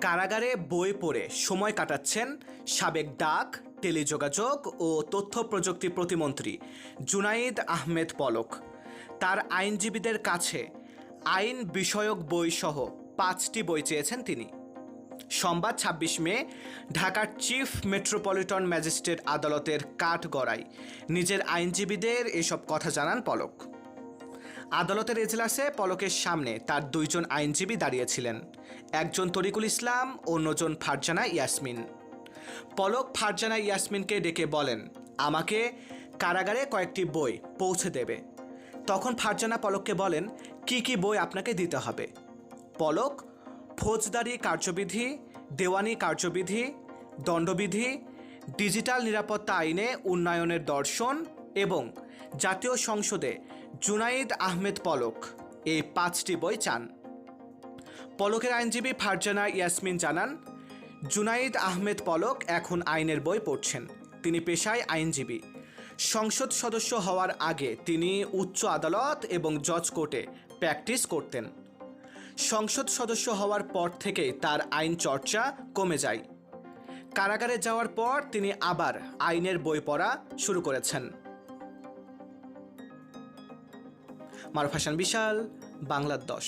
কারাগারে বই পড়ে সময় কাটাচ্ছেন সাবেক ডাক, টেলিযোগাযোগ ও তথ্য প্রযুক্তি প্রতিমন্ত্রী জুনাইদ আহমেদ পলক। তার আইনজীবীদের কাছে আইন বিষয়ক বই সহ পাঁচটি বই চেয়েছেন তিনি। সোমবার ছাব্বিশ মে ঢাকার চিফ মেট্রোপলিটন ম্যাজিস্ট্রেট আদালতের কাঠগড়ায় নিজের আইনজীবীদের এসব কথা জানান পলক। আদালতের এজলাসে পলকের সামনে তার দুইজন আইনজীবী দাঁড়িয়েছিলেন, একজন তরিকুল ইসলাম, অন্যজন ফারজানা ইয়াসমিন। পলক ফারজানা ইয়াসমিনকে ডেকে বলেন, আমাকে কারাগারে কয়েকটি বই পৌঁছে দেবে। তখন ফারজানা পলককে বলেন, কি কি বই আপনাকে দিতে হবে? পলক, ফৌজদারি কার্যবিধি, দেওয়ানি কার্যবিধি, দণ্ডবিধি, ডিজিটাল নিরাপত্তা আইনে উন্নয়নের দর্শন এবং জাতীয় সংসদে জুনাইদ আহমেদ পলক। এই পাঁচটি বই চান। পলকের আইনজীবী ফারজানা ইয়াসমিন জানান, জুনাইদ আহমেদ পলক এখন আইনের বই পড়ছেন। তিনি পেশায় আইনজীবী। সংসদ সদস্য হওয়ার আগে তিনি উচ্চ আদালত এবং জজ কোর্টে প্র্যাকটিস করতেন। সংসদ সদস্য হওয়ার পর থেকেই তার আইন চর্চা কমে যায়। কারাগারে যাওয়ার পর তিনি আবার আইনের বই পড়া শুরু করেছেন। মারুফ হাসান বিশাল বাংলার দশ।